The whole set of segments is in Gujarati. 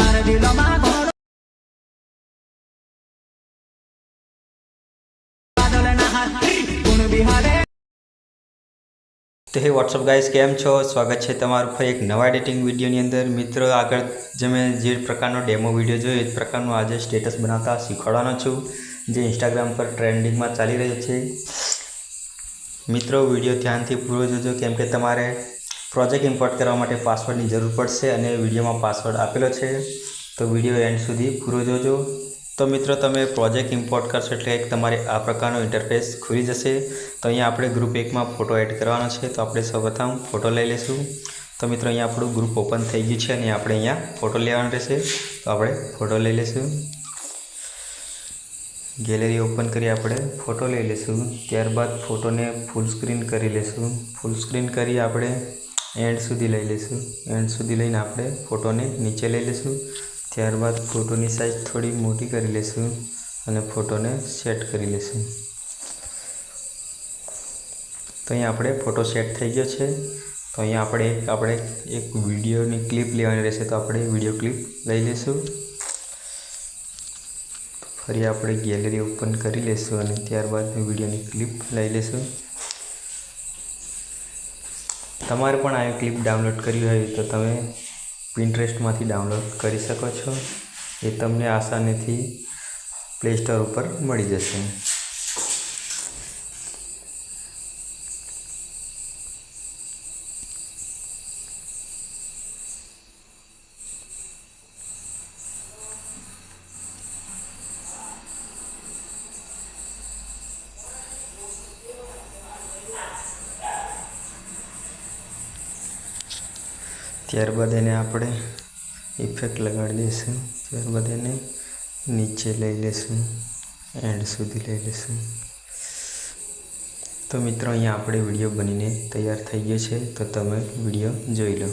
માર તો હે વોટ્સઅપ ગાઈસ કેમ છો? સ્વાગત છે તમારું ફરી એક નવા એડિટિંગ વિડીયોની અંદર. મિત્રો, આગળ જે મેં જે પ્રકારનો ડેમો વીડિયો જોયો, એ પ્રકારનું આજે સ્ટેટસ બનાવતા શીખવાડવાનો છું, જે ઇન્સ્ટાગ્રામ પર ટ્રેન્ડિંગમાં ચાલી રહ્યો છે. મિત્રો, વીડિયો ધ્યાનથી પૂરો જોજો, કેમ કે તમારે પ્રોજેક્ટ ઇમ્પોર્ટ કરવા માટે પાસવર્ડની જરૂર પડશે અને વિડીયોમાં પાસવર્ડ આપેલો છે. તો વીડિયો એન્ડ સુધી પૂરો જોજો. તો મિત્રો, તમે પ્રોજેક્ટ ઇમ્પોર્ટ કરશો એટલે એક તમારે આ પ્રકારનો ઇન્ટરફેસ ખુલી જશે. તો અહીંયા આપણે ગ્રુપ એકમાં ફોટો એડ કરવાનો છે. તો આપણે સૌપ્રથમ ફોટો લઈ લઈશું. તો મિત્રો, અહીંયા આપણું ગ્રુપ ઓપન થઈ ગયું છે અને આપણે અહીંયા ફોટો લેવાનો રહેશે. તો આપણે ફોટો લઈ લઈશું. ગેલેરી ઓપન કરી આપણે ફોટો લઈ લઈશું. ત્યારબાદ ફોટોને ફૂલ સ્ક્રીન કરી લઈશું. ફૂલ સ્ક્રીન કરી આપણે એન્ડ સુધી લઈ લઈશું. એન્ડ સુધી લઈને આપણે ફોટોને નીચે લઈ લઈશું. ત્યારબાદ ફોટોની સાઇઝ થોડી મોટી કરી લઈશું અને ફોટોને સેટ કરી લઈશું. તો અહીં આપણે ફોટો સેટ થઈ ગયો છે. તો અહીંયા આપણે એક આપણે એક વિડીયોની ક્લિપ લેવાની રહેશે, તો આપણે વીડિયો ક્લિપ લઈ લઈશું. ફરી આપણે ગેલેરી ઓપન કરી લઈશું અને ત્યારબાદ વિડીયોની ક્લિપ લઈ લઈશું. તમારે પણ આ ક્લિપ ડાઉનલોડ કરવી હોય તો તમે પિન્ટરેસ્ટમાંથી ડાઉનલોડ કરી શકો છો. એ તમને આસાનીથી પ્લે સ્ટોર ઉપર મળી જશે. ત્યારબાદ એને આપણે ઇફેક્ટ લગાડી દઈશું. ત્યારબાદ એને નીચે લઈ લઈશું એન્ડ સુધી લઈ લઈશું તો મિત્રો, અહીંયા આપણે વીડિયો બનીને તૈયાર થઈ ગયો છે. તો તમે વીડિયો જોઈ લો.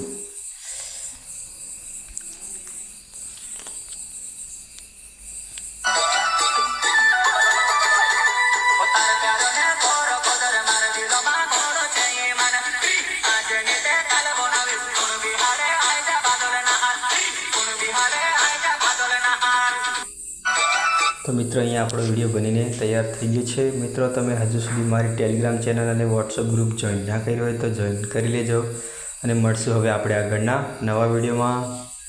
તો મિત્રો, અહીંયા આપણો વીડિયો બનીને તૈયાર થઈ ગયો છે. મિત્રો, તમે હજુ સુધી મારી ટેલિગ્રામ ચેનલ અને વોટ્સઅપ ગ્રુપ જોઈન ના કર્યું હોય તો જોઈન કરી લેજો અને મળશું હવે આપણે આગળના નવા વિડીયોમાં.